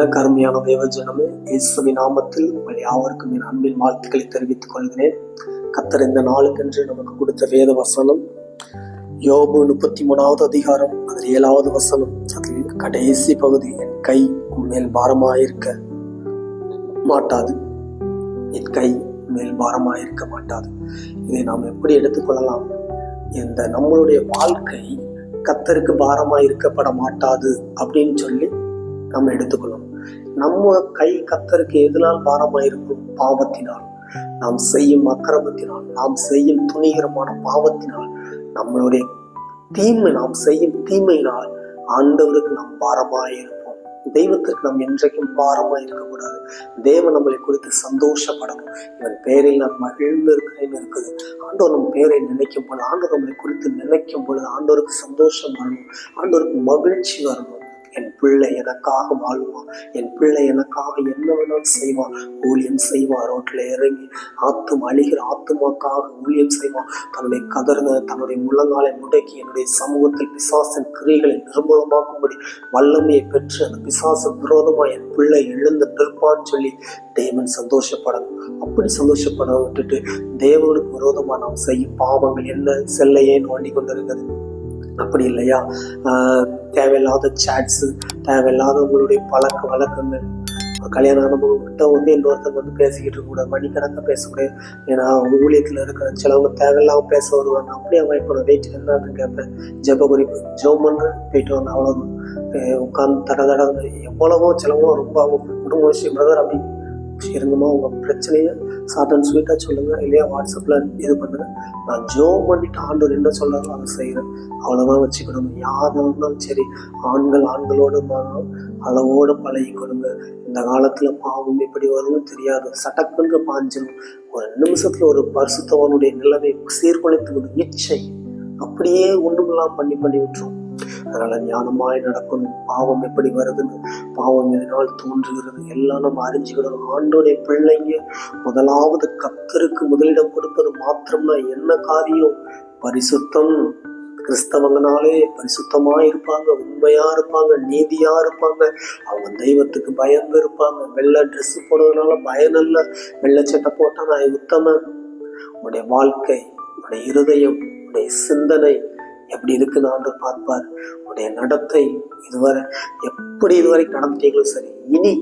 எனக்கு அருமையான தேவஜனமே இயேசுவின் நாமத்தில் உங்கள் யாவருக்கும் என் அன்பின் வாழ்த்துக்களை தெரிவித்துக் கொள்கிறேன். கத்தர் இந்த நாளுக்கென்று நமக்கு கொடுத்த வேத வசனம் யோபு முப்பத்தி மூணாவது அதிகாரம் அதில் ஏழாவது வசனம். அதில் கடைசி பகுதி என் கை மேல் பாரமாயிருக்க மாட்டாது. என் கை மேல் பாரமாயிருக்க மாட்டாது. இதை நாம் எப்படி எடுத்துக்கொள்ளலாம்? இந்த நம்மளுடைய வாழ்க்கை கத்தருக்கு பாரமாக இருக்கப்பட மாட்டாது அப்படின்னு சொல்லி நம்ம எடுத்துக்கொள்ளணும். நம்ம கை கத்தருக்கு எதனால் பாரமாயிருக்கும் பாவத்தினால். நாம் செய்யும் அக்கிரமத்தினால் நாம் செய்யும் துணிகரமான பாவத்தினால் நம்மளுடைய தீமை நாம் செய்யும் தீமையினால் ஆண்டவருக்கு நாம் பாரமாக இருப்போம் தெய்வத்திற்கு நாம் என்றைக்கும் பாரமாக இருக்கக்கூடாது தேவன் நம்மளை குறித்து சந்தோஷப்படணும். இவன் பேரில் நான் மகிழ்ந்து இருக்கிறேன் இருக்குது. ஆண்டோர் நம் பேரை நினைக்கும் பொழுது ஆண்டவர் நம்மளை குறித்து நினைக்கும் பொழுது ஆண்டவருக்கு சந்தோஷம் வரணும். ஆண்டவருக்கு மகிழ்ச்சி வரணும். பிள்ளை எனக்காக வாழ்வான். என் பிள்ளை எனக்காக என்ன வேணாலும் செய்வான். ஊழியம் செய்வான் ரோட்டில் இறங்கி ஆத்தும் அழிகிற ஆத்துமாக்காக ஊழியம் செய்வான். தன்னுடைய கதறுங்க தன்னுடைய முழங்காலை முடக்கி என்னுடைய சமூகத்தில் பிசாசின் கிரிகளை நிர்மூலமாக்கும்படி வல்லமையை பெற்று அந்த பிசாசு விரோதமாக என் பிள்ளை எழுந்து நிற்பான்னு சொல்லி தேவன் சந்தோஷப்படணும். அப்படி சந்தோஷப்பட விட்டுட்டு தேவனுக்கு விரோதமாக நாம் செய்யும் பாவங்கள் என்ன? செல்லையே ஏன் வாண்டி கொண்டிருக்கிறது அப்படி இல்லையா? ஆஹ் தேவையில்லாத சாட்ஸு தேவையில்லாத உங்களுடைய பழக்க வழக்கங்கள் கல்யாணம் அனுபவம் கிட்ட வந்து இன்னொருத்தங்க வந்து பேசிக்கிட்டு இருக்கக்கூடாது மணிக்கணக்காக பேசக்கூடாது. ஏன்னா அவங்க ஊழியத்தில் இருக்கிற சிலவங்க தேவையில்லாமல் பேச வருவாங்க. அப்படியே அவாய்ட் பண்ண வெயிட் என்னன்னு கேட்பேன். ஜெப குறிப்பு ஜோம் பண்ணுறேன் போயிட்டு வந்து அவ்வளோதான் உட்காந்து தட தட எவ்வளவோ சிலவோ ரொம்ப அவங்க குடும்ப விஷயம் பிரதர் அப்படி இருங்கம்மா உங்கள் பிரச்சனையை சாட்டன் ஸ்வீட்டாக சொல்லுங்கள் இல்லையா வாட்ஸ்அப்பில் இது பண்ணுங்கள் நான் ஜோ பண்ணிட்டு ஆண்டவர் என்ன சொல்கிறாரோ அதை செய்கிறேன் அவ்வளோதான் வச்சுக்கணும். யார் இருந்தாலும் சரி ஆண்கள் ஆண்களோடு அளவோடு பழகி கொடுங்க இந்த காலத்தில் பாவம் எப்படி வரும்னு தெரியாது. சட்டக்கன்று பாஞ்சிடும் ஒரு நிமிஷத்தில் ஒரு பரிசுத்தவனுடைய நிலைமை சீர்குலைத்து விடும். இச்சை. அப்படியே ஒன்றுமெல்லாம் பண்ணி பண்ணி விட்டுரும். அதனால் ஞானமாய் நடக்கணும். பாவம் எப்படி வருதுன்னு பாவம் எதனால் தோன்றுகிறது? எல்லாம் நம்ம அறிஞ்சுக்கிடணும் ஆண்டோடைய பிள்ளைங்க முதலாவது கத்தருக்கு முதலிடம் கொடுப்பது மாத்திரம்னா என்ன காரியம்? பரிசுத்தம். கிறிஸ்தவங்கனாலே பரிசுத்தமா இருப்பாங்க உண்மையா இருப்பாங்க நீதியா இருப்பாங்க. அவங்க தெய்வத்துக்கு பயந்து இருப்பாங்க. வெள்ளை ட்ரெஸ் போடுறதுனால பயனல்ல வெள்ளை சட்டை போட்டால் நான் உத்தமன். உன்னுடைய வாழ்க்கை உன்னுடைய இருதயம் உன்னுடைய சிந்தனை எப்படி இருக்குதான்னு பார்ப்பார். உடைய நடத்தை இதுவரை எப்படி இதுவரை நடந்துட்டீங்களோ சரி இனி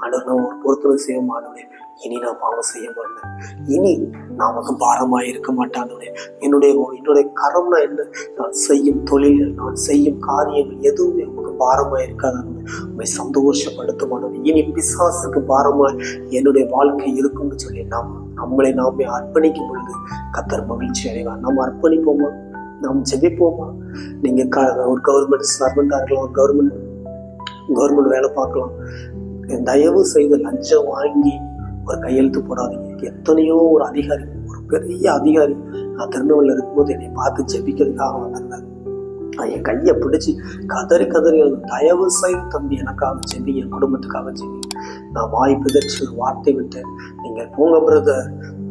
ஆண்டவர் நான் ஒரு பொறுத்தவரை செய்ய மாட்டேன் இனி நான் பாவம் செய்ய மாட்டேன் இனி நான் உனக்கு பாரமாக இருக்க மாட்டானுடைய என்னுடைய என்னுடைய கரம்னா என்ன? நான் செய்யும் தொழில்கள் நான் செய்யும் காரியங்கள் எதுவுமே உனக்கு பாரமாக இருக்காது உண்மை சந்தோஷப்படுத்துமானது இனி பிசாசுக்கு பாரமாக என்னுடைய வாழ்க்கை இருக்கும்னு சொல்லி நாம் நம்மளை நாமே அர்ப்பணிக்கும் பொழுது கத்தர் மகிழ்ச்சி அடைவார். நாம் அர்ப்பணிப்போமா? நாம் ஜெபிப்போமா நீங்கள் க ஒரு கவர்மெண்ட் சர்வெண்ட்டாக இருக்கலாம் ஒரு கவர்மெண்ட் கவர்மெண்ட் வேலை பார்க்கலாம். தயவு செய்து லஞ்சம் வாங்கி ஒரு கையெழுத்து போடாதீங்க. எத்தனையோ ஒரு அதிகாரி ஒரு பெரிய அதிகாரி நான் திருநெல்வேலியில் இருக்கும்போது என்னை பார்த்து ஜெபிக்கிறதுக்காக வந்திருந்தார். நான் என் கையை பிடிச்சி கதறி கதறி தயவு செய்து தம்பி எனக்காக ஜெபி என் குடும்பத்துக்காக ஜெபி. நான் வாய் ஒரு வார்த்தை விட்டேன். நீங்கள் போங்க பிரதர்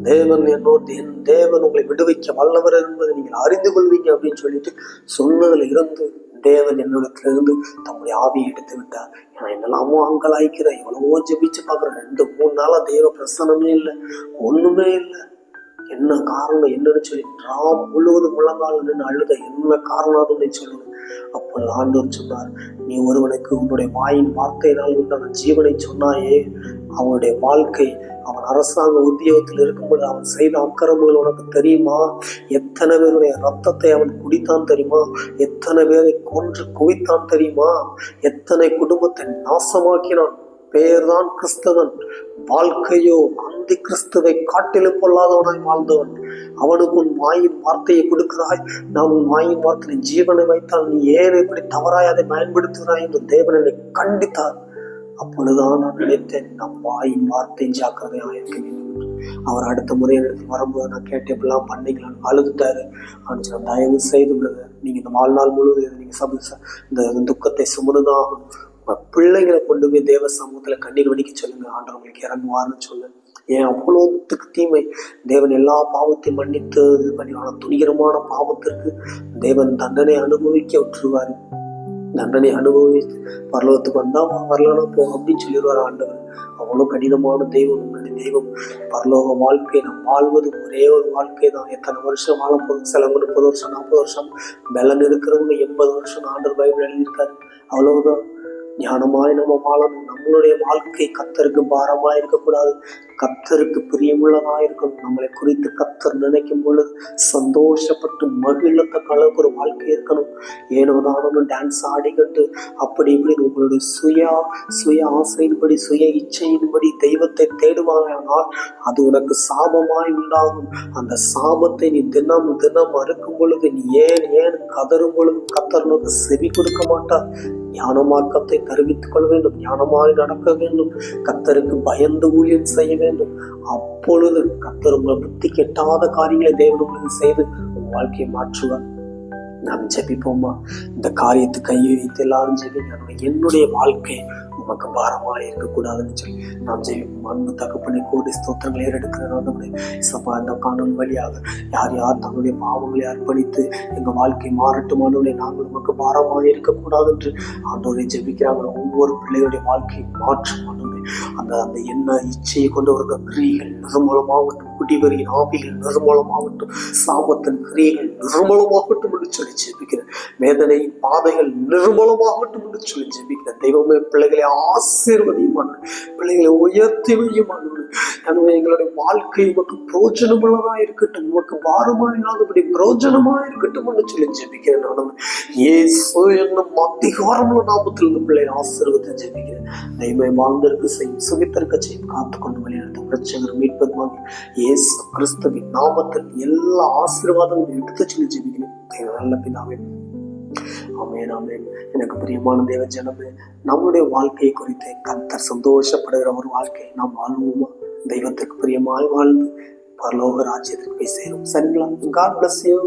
தேவன் என்னோடு என் தேவன் உங்களை விடுவிக்க வல்லவர் என்பதை நீங்கள் அறிந்து கொள்வீங்க அப்படின்னு சொல்லிட்டு சொன்னதுல இருந்து தேவன் என்னிடத்திலிருந்து தம்முடைய ஆவியை எடுத்து விட்டார். நான் என்னெல்லாமோ அங்கலாய்க்கிறேன் எவ்வளவோ ஜெபிச்சு பார்க்குறேன். ரெண்டு மூணு நாளாக தேவ பிரசனமே இல்லை ஒன்றுமே இல்லை. என்ன காரணம் என்னன்னு சொல்லி ராம் முழுவதும் முழங்கால் நின்று அழுத என்ன காரணம் சொல்லுங்க. அப்பொழுது ஆண்டோர் சொன்னார் நீ ஒருவனுக்கு உன்னுடைய வாயின் வார்த்தையினால் உண்டான ஜீவனை சொன்னாயே அவனுடைய வாழ்க்கை அவன் அரசாங்க உத்தியோகத்தில் இருக்கும்போது அவன் செய்த அக்கிரமங்கள் உனக்கு தெரியுமா? எத்தனை பேருடைய ரத்தத்தை அவன் குடித்தான் தெரியுமா? எத்தனை பேரை கொன்று குவித்தான் தெரியுமா? எத்தனை குடும்பத்தை நாசமாக்கினான்? பெயர்தான் கிறிஸ்தவன் வாழ்க்கையோ அந்த கிறிஸ்துவை காட்டிலும் கொள்ளாதவனாய் வாழ்ந்தவன். அவனுக்கு உன் வாயின் வார்த்தையை கொடுக்கிறாய். நான் உன் வாயின் வார்த்தையில் ஜீவனை வைத்தால் நீ ஏன் இப்படி தவறாய்? அதை பயன்படுத்துகிறாய் என்று தேவனை கண்டித்தார். அப்பொழுதுதான் நான் நினைத்தேன் நம் வாயின் வார்த்தை ஜாக்கிரதையாக இருக்க வேண்டும். அவர் அடுத்த முறை எனக்கு வரும்போது நான் கேட்டு இப்படிலாம் பண்ணீங்களான்னு அழுதுட்டாரு. அப்படின்னு சொன்ன தயவு செய்து பிரதர் நீங்கள் இந்த வாழ்நாள் முழுவதும் நீங்கள் சம இந்த துக்கத்தை சுமந்துதான் பிள்ளைங்களை கொண்டு போய் தேவ சமூகத்தில் கண்ணீர் வடிக்க சொல்லுங்க. ஆண்டவங்களுக்கு இறங்குவார்னு சொல்லு ஏன் அவ்வளோத்துக்கு தீமை. தேவன் எல்லா பாவத்தையும் மன்னித்து இது பண்ணி துணிகரமான பாவத்திற்கு தேவன் தண்டனை அனுபவிக்க விட்டுருவார். தண்டனை அனுபவி பரலோகத்துக்கு வந்தால் வரலனா போ அப்படின்னு சொல்லிடுவார் ஆண்டவர். அவ்வளோ கடினமான தெய்வம் உங்களுடைய தெய்வம். பரலோக வாழ்க்கை நாம் வாழ்வது ஒரே ஒரு வாழ்க்கை தான். எத்தனை வருஷம் வாழ போதும் சிலவங்க முப்பது வருஷம் நாற்பது வருஷம். பலன் இருக்கிறவங்க எண்பது வருஷம் ஆண்டர் பைபிள் எழுதியிருக்காரு. அவ்வளவுதான். ஞானமாய் நம்ம வாழணும். நம்மளுடைய வாழ்க்கை கத்தருக்கு பாரமா இருக்கக்கூடாது. கத்தருக்கு பிரியமுள்ளதாக இருக்கணும். நம்மளை குறித்து கத்தர் நினைக்கும் பொழுது சந்தோஷப்பட்டு மகிழத்தக்க அளவுக்கு ஒரு வாழ்க்கை இருக்கணும். ஏனோ தானோ டான்ஸ் ஆடிக்கிட்டு அப்படி இப்படின்னு உங்களுடைய சுய சுய ஆசையின்படி சுய இச்சையின்படி தெய்வத்தை தேடுவானால் அது உனக்கு சாபமாய் உண்டாகும். அந்த சாபத்தை நீ தினம் தினம் மறுக்கும் பொழுது நீ ஏன் ஏன் கதறும் பொழுது கத்தர் உனக்கு செவி கொடுக்க மாட்டார்? ஞான மார்க்கத்தை தருவித்துக் கொள்ள வேண்டும். ஞானமாய் நடக்க வேண்டும். கத்தருக்கு பயந்து ஊழியம் செய்ய வேண்டும். அப்பொழுது கத்தர் உங்கள் புத்தி கெட்டாத காரியங்களை தேவன் உங்களுக்கு செய்து உங்கள் வாழ்க்கையை மாற்றுவார். நாம் ஜெபிப்போமா? இந்த காரியத்தை கையை வைத்து எல்லாரும் ஜெபிங்க. என்னுடைய வாழ்க்கை உமக்கு பாரமாக இருக்கக்கூடாதுன்னு சொல்லி நாம் ஜெயிப்போம் அன்பு தகப்பனை கோடி ஸ்தோத்திரங்களை ஏறெடுக்கிற நம்முடைய சபா இந்த காணொலி வழியாக யார் யார் தன்னுடைய பாவங்களை அர்ப்பணித்து எங்கள் வாழ்க்கை மாறட்டுமானவரை நாங்கள் உமக்கு பாரமாக இருக்கக்கூடாது என்று ஆண்டோரை ஜெபிக்கிறாங்க ஒவ்வொரு பிள்ளைகளுடைய வாழ்க்கையை மாற்றும் ஆண்டவரே. அந்த அந்த என்ன இச்சையை கொண்டு வருகிற கிரியைகள் நிர்மூலமாகட்டும் குடிவரியின் ஆவிகள் நிர்மூலமாகட்டும் சாபத்தின் கிரியைகள் நிர்மூலமாகட்டும் என்று சொல்லி ஜெபிக்கிறேன் வேதனையின் பாதைகள் நிர்மூலமாகட்டும் என்று சொல்லி ஜெபிக்கிறேன் தெய்வமே பிள்ளைகளை ஆசீர்வதியுமான பிள்ளைகளை உயர்த்தி வையுமான எனவே எங்களுடைய வாழ்க்கை உமக்கு பிரோஜனமுள்ளதா இருக்கட்டும். உமக்கு பாரமா இல்லாதபடி பிரோஜனமா இருக்கட்டும் என்று சொல்லி ஜெபிக்கிறேன். நான் ஏசு என்னும் அதிகாரமுள்ள நாமத்தில் இந்த பிள்ளை ஆசீர்வத்தை ஜெபிக்கிறேன். நைமை வாழ்ந்திருக்க செய்யும் சுகித்திருக்க செய்யும் காத்துக்கொண்டு வழிநடத்தும் பிரச்சகர் மீட்பதுமாக இயேசு கிறிஸ்துவின் நாமத்தில் எல்லா ஆசீர்வாதங்களும் எடுத்து சொல்லி ஜெபிக்கிறேன். நல்ல பிதாவே ஆமென் ஆமென். எனக்கு பிரியமான தேவ ஜனமே நம்முடைய வாழ்க்கை குறித்து கத்தர் சந்தோஷப்படுகிற ஒரு வாழ்க்கையை நாம் வாழ்வோமா? தெய்வத்திற்கு பிரியமாய் வாழ்ந்து பரலோக ராஜ்யத்திற்கு போய் சேரும். சரிங்களா காட் பிளஸ் யூ